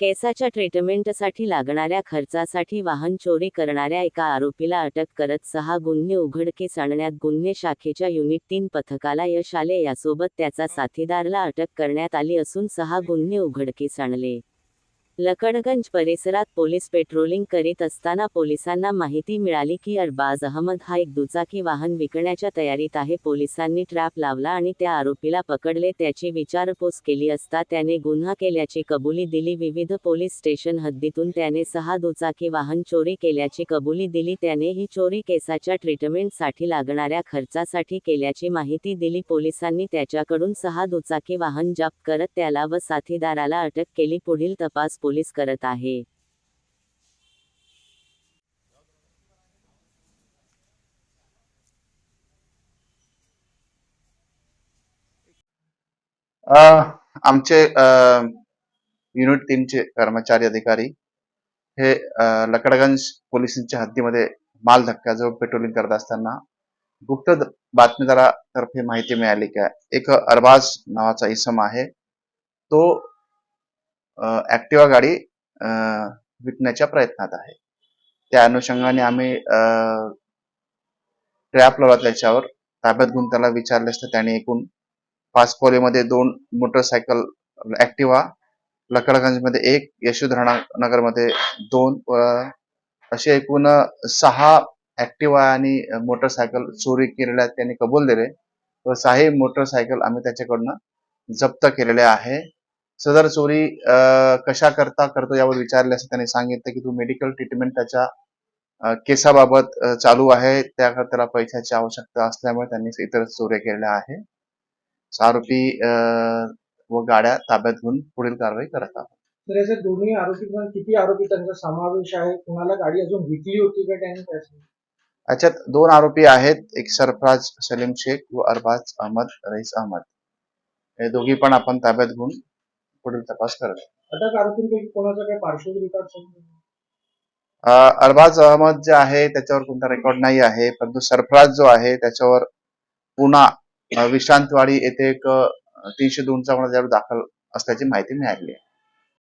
केसाच्या ट्रीटमेंटसाठी लागणाऱ्या खर्चासाठी वाहन चोरी करणाऱ्या एका आरोपीला अटक करत सहा गुन्हे उघडकीस आणण्यात गुन्हे शाखेच्या युनिट तीन पथकाला यश आले. यासोबत त्याचा साथीदारला अटक करण्यात आली असून सहा गुन्हे उघडकीस आणले. लकडगंज परिसरात पोलीस पेट्रोलिंग करीत असताना पोलिसांना माहिती मिळाली की अरबाज अहमद हा एक दुचाकी वाहन विकण्याच्या तयारीत आहे. पोलिसांनी ट्रॅप लावला आणि त्या आरोपीला पकडले. त्याची विचारपूस केली असता त्याने गुन्हा केल्याची कबुली दिली. विविध पोलीस स्टेशन हद्दीतून त्याने सहा दुचाकी वाहन चोरी केल्याची कबुली दिली. त्याने ही चोरी केसाच्या ट्रीटमेंटसाठी लागणाऱ्या खर्चासाठी केल्याची माहिती दिली. पोलिसांनी त्याच्याकडून सहा दुचाकी वाहन जप्त करत त्याला व साथीदाराला अटक केली. पुढील तपास पोलीस करत आहे. आमचे युनिट टीमचे कर्मचारी अधिकारी हे लकडगंज पोलिसांच्या हद्दीमध्ये माल धक्क्याजवळ पेट्रोलिंग करत असताना गुप्त बातमीदारातर्फे माहिती मिळाली का एक अरबाज नावाचा इसम आहे. तो ऍक्टिवा गाडी अ, विकण्याच्या प्रयत्नात आहे. त्या अनुषंगाने आम्ही ट्रॅप लावला त्याच्यावर. ताब्यात घेऊन त्याला विचारले असता त्याने एकूण पाच पोलेमध्ये दोन मोटरसायकल ऍक्टिवा लकडगंजमध्ये एक यशोधरा नगरमध्ये दोन असे एकूण सहा ऍक्टिवा आणि मोटरसायकल चोरी केलेल्या त्यांनी कबूल दिले. व सहाही मोटरसायकल आम्ही त्याच्याकडनं जप्त केलेले आहे. सदर चोरी कशा करता करतो यावर विचारले असता त्यांनी सांगितलं की तू मेडिकल ट्रीटमेंट त्याच्या केसाबाबत चालू आहे. त्या त्याला पैशाची आवश्यकता असल्यामुळे त्यांनी इतर चोऱ्या केलेल्या आहे आरोपी व गाड्या ताब्यात घेऊन पुढील कारवाई करत आहोत. तर याचे दोन्ही आरोपी किती आरोपी त्यांचा समावेश आहे? कुणाला गाडी अजून विकली होती का त्यांनी? याच्यात दोन आरोपी आहेत. एक सरफराज सलीम शेख व अरबाज अहमद रईस अहमद. हे दोघी पण आपण ताब्यात घेऊन पुढील तपास करत आहोत. अटक आरोपींपैकी कोणाचा काही पार्श्वभूमी रेकॉर्ड समजून अं, अरबाज अहमद जे आहे त्याच्यावर कोणता रेकॉर्ड नाही आहे परंतु सरफराज जो आहे त्याच्यावर पुन्हा विश्रांतवाडी येथे एक तीनशे दोनचा गुन्हा दाखल असल्याची माहिती मिळाली आहे